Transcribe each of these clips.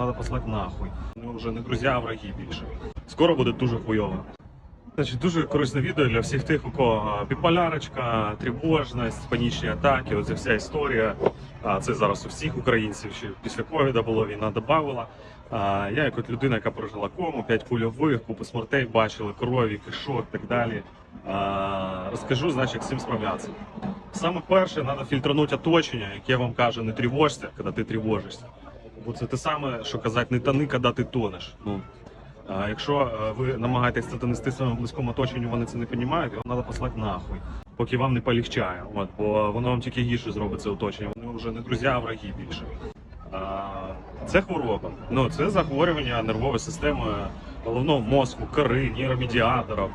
Надо послать нахуй. Ми вже не друзі, а враги більше. Скоро буде дуже хуйово. Значить, дуже корисне відео для всіх тих, у кого біполярочка, тривожність, панічні атаки, оця вся історія. Це зараз у всіх українців, ще після ковіда було, війна додавала. Я як от людина, яка прожила кому, 5 польових, купу смертей бачили, крові, кишок і так далі. Розкажу, значить, як з цим справлятися. Саме перше, треба фільтранути оточення, яке вам каже, не тривожся, коли ти тривожишся. Бо це те саме, що казати, не тони, коли ти тонеш. Ну, а якщо е, ви намагаєтесь це донести своєму близькому оточенню, вони це не розуміють, його треба послати нахуй, поки вам не полегчає. От, бо воно вам тільки гірше зробить це оточення. Вони вже не друзі, а враги більше. А, Це хвороба. Ну, це захворювання нервової системи головного мозку, кори, нейромедіаторів.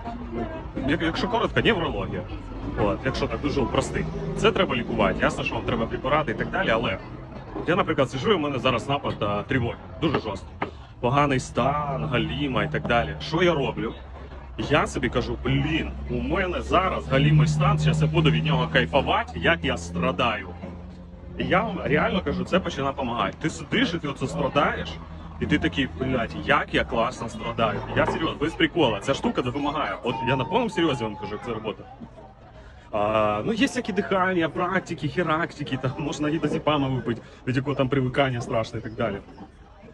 Як- Якщо коротко, неврологія. От, якщо так дуже простий. Це треба лікувати. Ясно, що вам треба препарати і так далі, але я, наприклад, сижу, і у мене зараз напад а, тривоги. Дуже жорстко. Поганий стан, галіма і так далі. Що я роблю? Я собі кажу, блін, у мене зараз галімий стан, зараз я буду від нього кайфувати, як я страдаю. І я вам реально кажу, це починає допомагати. Ти сидиш і ти оце страдаєш, і ти такий, блядь, як я класно страдаю. Я серйозно, без прикола. Ця штука допомагає. От я на повному серйозі вам кажу, як це робота. А, ну, є всякі дихання, практики, херактики, там можна і дозіпами випити, від якого там привикання страшне і так далі.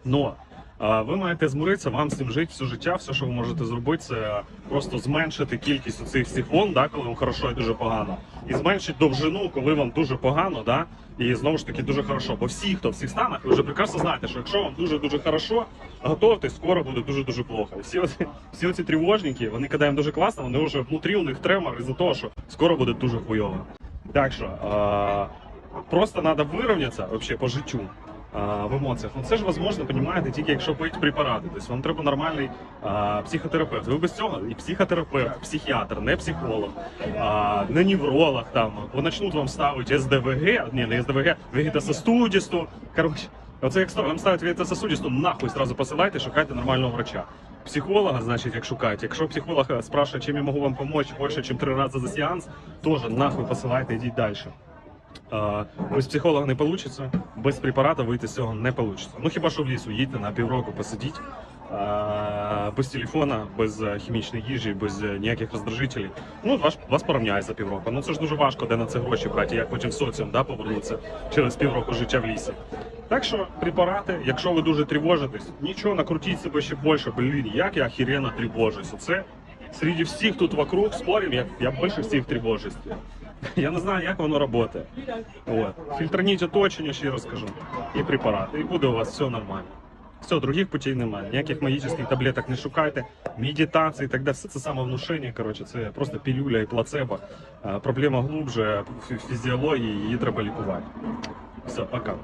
Но ви маєте змиритися, вам з цим жити все життя, все, що ви можете зробити, це просто зменшити кількість цих всіх вон, да, коли вам хорошо і дуже погано, і зменшити довжину, коли вам дуже погано, да, і знову ж таки дуже хорошо. Бо всі, хто в всіх станах, ви вже прекрасно знаєте, що якщо вам дуже дуже хорошо, готовтесь, скоро буде дуже дуже плохо. Всі оці, всі оці тривожники, вони коли їм дуже класно, вони вже внутрі у них тремор із-за того, що скоро буде дуже хуйово. Так що а, просто треба вирівнятися по життю в емоціях. Ну це ж возможно, понімаєте, тільки якщо пить препарати. Тобто вам треба нормальний а, психотерапевт. Ви без цього і психотерапевт, психіатр, не психолог, а, не невролог там. Бо почнуть вам ставити СДВГ, ні, не СДВГ, вегетососудисту. Коротше, оце як вам ставить вегетососудисту, нахуй сразу посилайте, шукайте нормального врача. Психолога, значить, як шукаєте. Якщо психолог спрашиває, чим я можу вам допомогти більше, ніж три рази за сеанс, теж нахуй посилайте, йдіть далі. Без психолога не вийде, без препарата вийти з цього не вийде. Ну хіба що в лісу їдьте на півроку посидіть, без телефона, без е, хімічної їжі, без е, ніяких роздражителів. Ну, вас, вас порівняє за півроку. Ну це ж дуже важко, де на це гроші брати, як потім в соціум да, повернутися через півроку життя в лісі. Так що препарати, якщо ви дуже тривожитесь, нічого, накрутіть себе ще більше. Блін, як я охеренно тривожусь. Оце серед всіх тут вокруг спорим, як я більше всіх тривожусь. Я не знаю, як воно працює. От. Фільтрніть оточення, ще раз скажу, і препарати, і буде у вас все нормально. Все, других путей немає. Ніяких магічних таблеток не шукайте, медитації так далі. Все це самовнушення, коротше, це просто пілюля і плацебо. Проблема глубже фізіології, її треба лікувати. Все, пока.